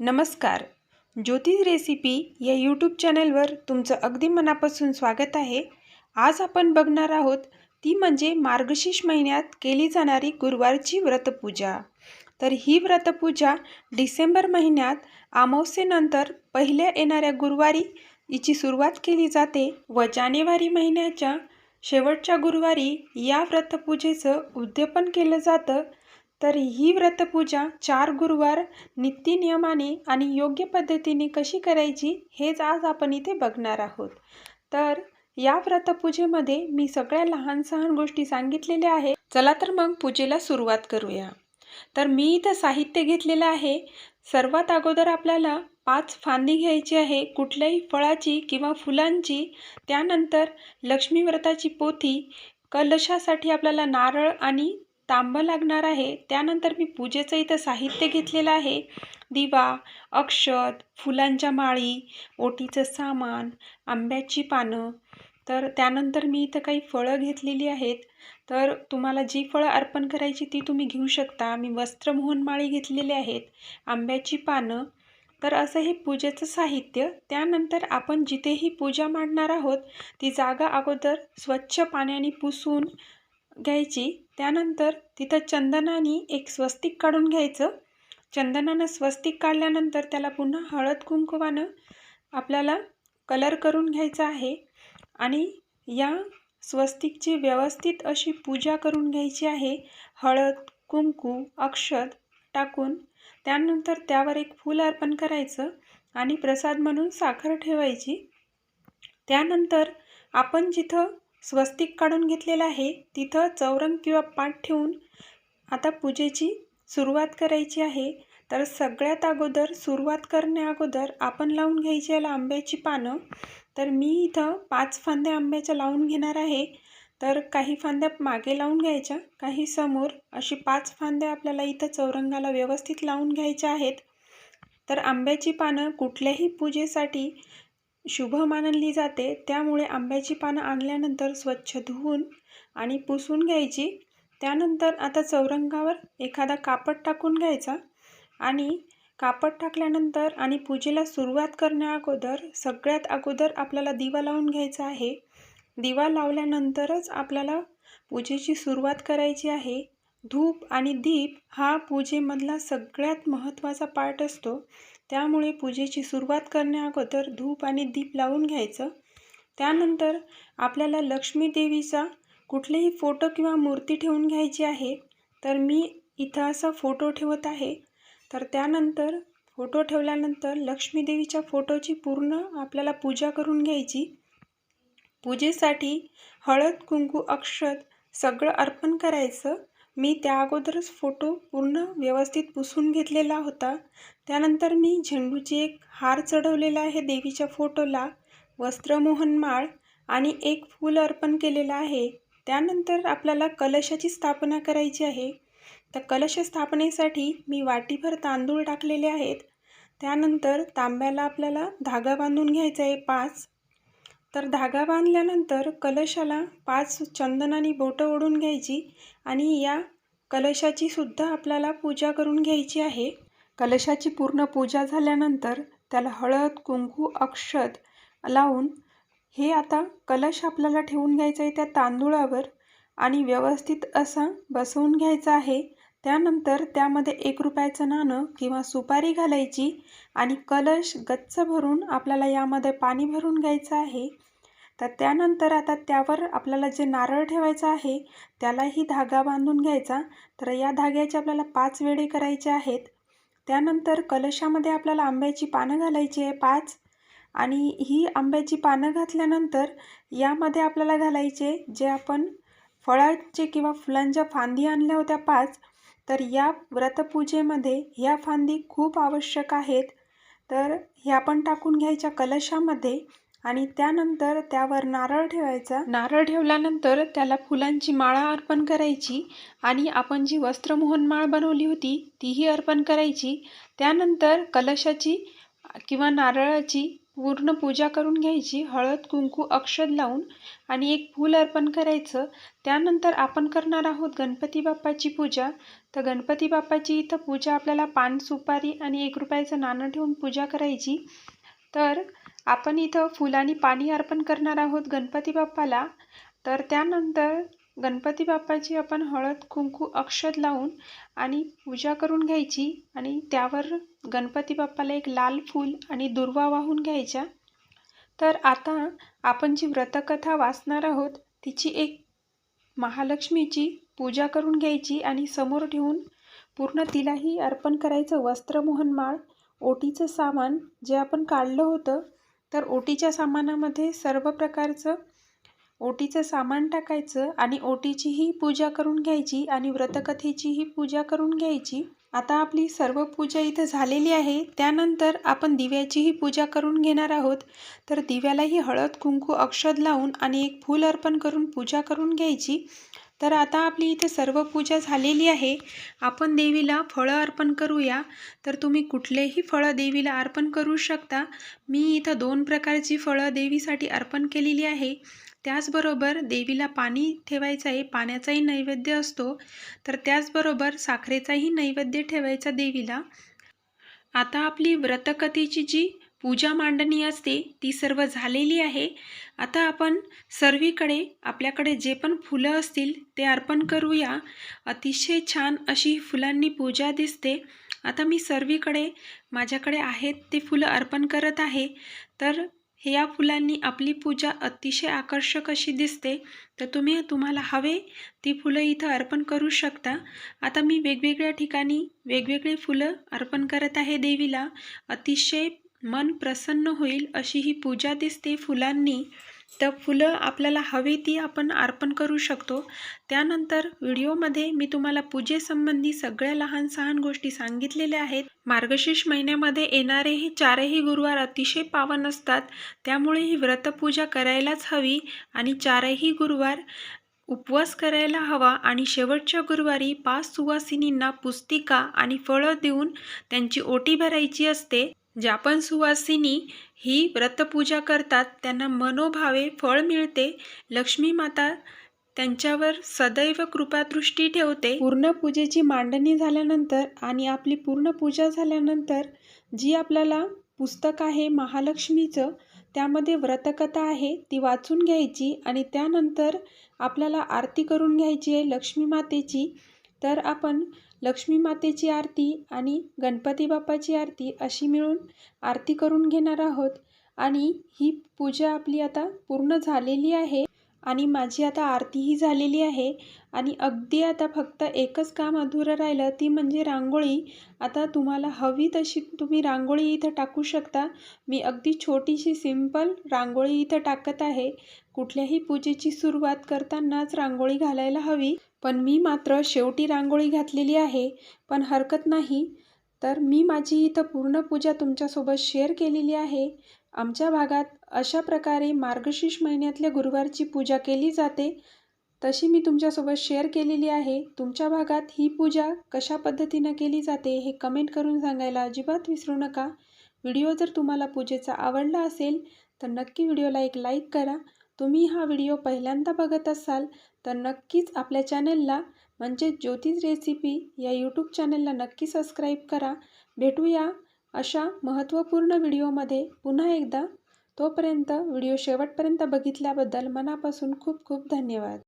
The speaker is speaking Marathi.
नमस्कार. ज्योतिष रेसिपी या यूट्यूब चॅनलवर तुमचं अगदी मनापासून स्वागत आहे. आज आपण बघणार आहोत ती म्हणजे मार्गशीर्ष महिन्यात केली जाणारी गुरुवारची व्रतपूजा. तर ही व्रतपूजा डिसेंबर महिन्यात अमावस्येनंतर पहिल्या येणाऱ्या गुरुवारी हिची सुरुवात केली जाते व जानेवारी महिन्याच्या शेवटच्या गुरुवारी या व्रतपूजेचं उद्यापन केलं जातं. तर ही व्रतपूजा चार गुरुवार नित्यनियमाने आणि योग्य पद्धतीने कशी करायची हेच आज आपण इथे बघणार आहोत. तर या व्रतपूजेमध्ये मी सगळ्या लहान सहान गोष्टी सांगितलेल्या आहे चला तर मग पूजेला सुरुवात करूया. तर मी इथं साहित्य घेतलेलं आहे. सर्वात अगोदर आपल्याला पाच फांदी घ्यायची आहे. कुठल्याही फळाची किंवा फुलांची. त्यानंतर लक्ष्मी व्रताची पोथी. कलशासाठी आपल्याला नारळ आणि तांबं लागणार आहे. त्यानंतर मी पूजेचं इथं साहित्य घेतलेलं आहे. दिवा अक्षत फुलांच्या माळी ओटीचं सामान आंब्याची पानं. तर त्यानंतर मी इथं काही फळं घेतलेली आहेत. तर तुम्हाला जी फळं अर्पण करायची ती तुम्ही घेऊ शकता. मी वस्त्रमोहन माळी घेतलेली आहेत आंब्याची पानं. तर असं हे पूजेचं साहित्य. त्यानंतर आपण जिथेही पूजा मांडणार आहोत ती जागा अगोदर स्वच्छ पाण्याने पुसून घ्यायची. त्यानंतर तिथं चंदनाने एक स्वस्तिक काढून घ्यायचं. चंदनानं स्वस्तिक काढल्यानंतर त्याला पुन्हा हळद कुंकुवानं आपल्याला कलर करून घ्यायचा आहे आणि या स्वस्तिकची व्यवस्थित अशी पूजा करून घ्यायची आहे. हळद कुंकू अक्षत टाकून त्यानंतर त्यावर एक फूल अर्पण करायचं आणि प्रसाद म्हणून साखर ठेवायची. त्यानंतर आपण जिथं स्वस्तिक काढून घेतलेलं आहे. तिथं चौरंग किंवा पाठ ठेवून आता पूजेची सुरुवात करायची आहे. तर सगळ्यात अगोदर सुरुवात करण्या अगोदर आपण लावून घ्यायची याला आंब्याची पानं. तर मी इथं पाच फांद्या आंब्याच्या लावून घेणार आहे. तर काही फांद्या मागे लावून घ्यायच्या काही समोर अशी पाच फांद्या आपल्याला इथं चौरंगाला व्यवस्थित लावून घ्यायच्या आहेत. तर आंब्याची पानं कुठल्याही पूजेसाठी शुभ मानली जाते. त्यामुळे आंब्याची पानं आणल्यानंतर स्वच्छ धुवून आणि पुसून घ्यायची. त्यानंतर आता चौरंगावर एखादा कापड टाकून घ्यायचा आणि कापड टाकल्यानंतर आणि पूजेला सुरुवात करण्या अगोदर सगळ्यात अगोदर आपल्याला दिवा लावून घ्यायचा आहे. दिवा लावल्यानंतरच आपल्याला पूजेची सुरुवात करायची आहे. धूप आणि दीप हा पूजेमधला सगळ्यात महत्त्वाचा पार्ट असतो. त्यामुळे पूजेची सुरुवात करण्याअगोदर धूप आणि दीप लावून घ्यायचं. त्यानंतर आपल्याला लक्ष्मी देवीचा कुठलेही फोटो किंवा मूर्ती ठेवून घ्यायची आहे तर मी इथं असा फोटो ठेवत आहे. तर त्यानंतर फोटो ठेवल्यानंतर लक्ष्मी देवीच्या फोटोची पूर्ण आपल्याला पूजा करून घ्यायची. पूजेसाठी हळद कुंकू अक्षत सगळं अर्पण करायचं. मी त्या अगोदरच फोटो पूर्ण व्यवस्थित पुसून घेतलेला होता. त्यानंतर मी झेंडूची एक हार चढवलेला आहे देवीच्या फोटोला. वस्त्रमोहन माळ आणि एक फूल अर्पण केलेलं आहे. त्यानंतर आपल्याला कलशाची स्थापना करायची आहे. तर कलश स्थापनेसाठी मी वाटीभर तांदूळ टाकलेले आहेत. त्यानंतर तांब्याला आपल्याला धागा बांधून घ्यायचा आहे पाच. तर धागा बांधल्यानंतर कलशाला पाच चंदनानी बोटं ओढून घ्यायची आणि या कलशाची सुद्धा आपल्याला पूजा करून घ्यायची आहे. कलशाची पूर्ण पूजा झाल्यानंतर त्याला हळद कुंकू अक्षत लावून हे आता कलश आपल्याला ठेवून घ्यायचं आहे त्या तांदूळावर आणि व्यवस्थित असा बसवून घ्यायचा आहे. त्यानंतर त्यामध्ये एक रुपयाचं नाणं किंवा सुपारी घालायची आणि कलश गच्च भरून आपल्याला यामध्ये पाणी भरून घ्यायचं आहे. तर त्यानंतर आता त्यावर आपल्याला जे नारळ ठेवायचं आहे त्यालाही धागा बांधून घ्यायचा. तर या धाग्याचे आपल्याला पाच वेळे करायचे आहेत. त्यानंतर कलशामध्ये आपल्याला आंब्याची पानं घालायची आहे पाच. आणि ही आंब्याची पानं घातल्यानंतर यामध्ये आपल्याला घालायचे जे आपण फळांचे किंवा फुलांच्या फांदी आणल्या होत्या पाच. तर या व्रतपूजेमध्ये ह्या फांदी खूप आवश्यक आहेत. तर ह्या पण टाकून घ्यायच्या कलशामध्ये आणि त्यानंतर त्यावर नारळ ठेवायचा. नारळ ठेवल्यानंतर त्याला फुलांची माळा अर्पण करायची आणि आपण जी वस्त्रमोहन माळ बनवली होती तीही अर्पण करायची. त्यानंतर कलशाची किंवा नारळाची पूर्ण पूजा करून घ्यायची हळद कुंकू अक्षद लावून आणि एक फूल अर्पण करायचं. त्यानंतर आपण करणार आहोत गणपती बाप्पाची पूजा. तर गणपती बाप्पाची इथं पूजा आपल्याला पान सुपारी आणि एक रुपयाचं नाणं ठेवून पूजा करायची. तर आपण इथं फुलांनी पाणी अर्पण करणार आहोत गणपती बाप्पाला. तर त्यानंतर गणपती बाप्पाची आपण हळद कुंकू अक्षत लावून आणि पूजा करून घ्यायची आणि त्यावर गणपती बाप्पाला एक लाल फूल आणि दुर्वा वाहून घ्यायच्या. तर आता आपण जी व्रतकथा वाचणार आहोत तिची एक महालक्ष्मीची पूजा करून घ्यायची आणि समोर ठेवून पूर्ण तिलाही अर्पण करायचं. वस्त्रमोहनमाळ ओटीचं सामान जे आपण काढलं होतं तर ओटीच्या सामानामध्ये सर्व प्रकारचं ओटीचं सामान टाकायचं आणि ओटीचीही पूजा करून घ्यायची आणि व्रतकथेचीही पूजा करून घ्यायची. आता आपली सर्व पूजा इथं झालेली आहे. त्यानंतर आपण दिव्याचीही पूजा करून घेणार आहोत. तर दिव्यालाही हळद कुंकू अक्षद लावून आणि एक फूल अर्पण करून पूजा करून घ्यायची. तर आता आपली इथे सर्व पूजा झालेली आहे. आपण देवीला फळं अर्पण करूया. तर तुम्ही कुठलेही फळं देवीला अर्पण करू शकता. मी इथं दोन प्रकारची फळं देवीसाठी अर्पण केलेली आहे. त्याचबरोबर देवीला पाणी ठेवायचं आहे पाण्याचाही नैवेद्य असतो. तर त्याचबरोबर साखरेचाही नैवेद्य ठेवायचा देवीला. आता आपली व्रतकथेची जी पूजा मांडणी असते ती सर्व झालेली आहे. आता आपण सर्वीकडे आपल्याकडे जे पण फुलं असतील ते अर्पण करूया. अतिशय छान अशी फुलांनी पूजा दिसते. आता मी सर्वीकडे माझ्याकडे आहेत ते फुलं अर्पण करत आहे. तर हे या फुलांनी आपली पूजा अतिशय आकर्षक अशी दिसते. तर तुम्ही तुम्हाला हवे ती फुलं इथं अर्पण करू शकता. आता मी वेगवेगळ्या ठिकाणी वेगवेगळे फुलं अर्पण करत आहे देवीला. अतिशय मन प्रसन्न होईल अशी ही पूजा दिसते फुलांनी. तर फुलं आपल्याला हवी ती आपण अर्पण करू शकतो. त्यानंतर व्हिडिओमध्ये मी तुम्हाला पूजेसंबंधी सगळ्या लहान सहान गोष्टी सांगितलेल्या आहेत. मार्गशीर्ष महिन्यामध्ये येणारे हे चारही गुरुवार अतिशय पावन असतात. त्यामुळे ही व्रतपूजा करायलाच हवी आणि चारही गुरुवार उपवास करायला हवा आणि शेवटच्या गुरुवारी पाच सुवासिनींना पुस्तिका आणि फळं देऊन त्यांची ओटी भरायची असते. ज्या पण सुवासिनी ही व्रतपूजा करतात त्यांना मनोभावे फळ मिळते. लक्ष्मी माता त्यांच्यावर सदैव कृपादृष्टी ठेवते. पूर्ण पूजेची मांडणी झाल्यानंतर आणि आपली पूर्ण पूजा झाल्यानंतर जी आपल्याला पुस्तक आहे महालक्ष्मीचं त्यामध्ये व्रतकथा आहे ती वाचून घ्यायची आणि त्यानंतर आपल्याला आरती करून घ्यायची आहे लक्ष्मी मातेची. तर आपण लक्ष्मी मातेची आरती आणि गणपती बाप्पाची आरती अशी मिळून आरती करून घेणार आहोत. आणि ही पूजा आपली आता पूर्ण झालेली आहे आणि माझी आता आरतीही झालेली आहे. आणि अगदी आता फक्त एकच काम अधुरं राहिलं ती म्हणजे रांगोळी. आता तुम्हाला हवी तशी तुम्ही रांगोळी इथं टाकू शकता. मी अगदी छोटीशी सिंपल रांगोळी इथं टाकत आहे. कुठल्याही पूजेची सुरुवात करतानाच रांगोळी घालायला हवी. पण मी मात्र शेवटी रांगोळी घातलेली आहे पण हरकत नाही. तर मी माझी इथं पूर्ण पूजा तुमच्यासोबत शेअर केलेली आहे. आमच्या भागात अशा प्रकारे मार्गशीर्ष महिन्यातल्या गुरुवारची पूजा केली जाते. तशी मी तुमच्यासोबत शेअर केलेली आहे. तुमच्या भागात ही पूजा कशा पद्धतीनं केली जाते हे कमेंट करून सांगायला अजिबात विसरू नका. व्हिडिओ जर तुम्हाला पूजेचा आवडला असेल तर नक्की व्हिडिओला एक लाईक करा. तुम्ही हा व्हिडिओ पहिल्यांदा बघत असाल तर नक्कीच आपल्या चॅनेलला म्हणजे ज्योतिष रेसिपी या यूट्यूब चॅनेलला नक्की सबस्क्राईब करा. भेटूया अशा महत्त्वपूर्ण व्हिडिओमध्ये पुन्हा एकदा. तोपर्यंत व्हिडिओ शेवटपर्यंत बघितल्याबद्दल मनापासून खूप खूप धन्यवाद.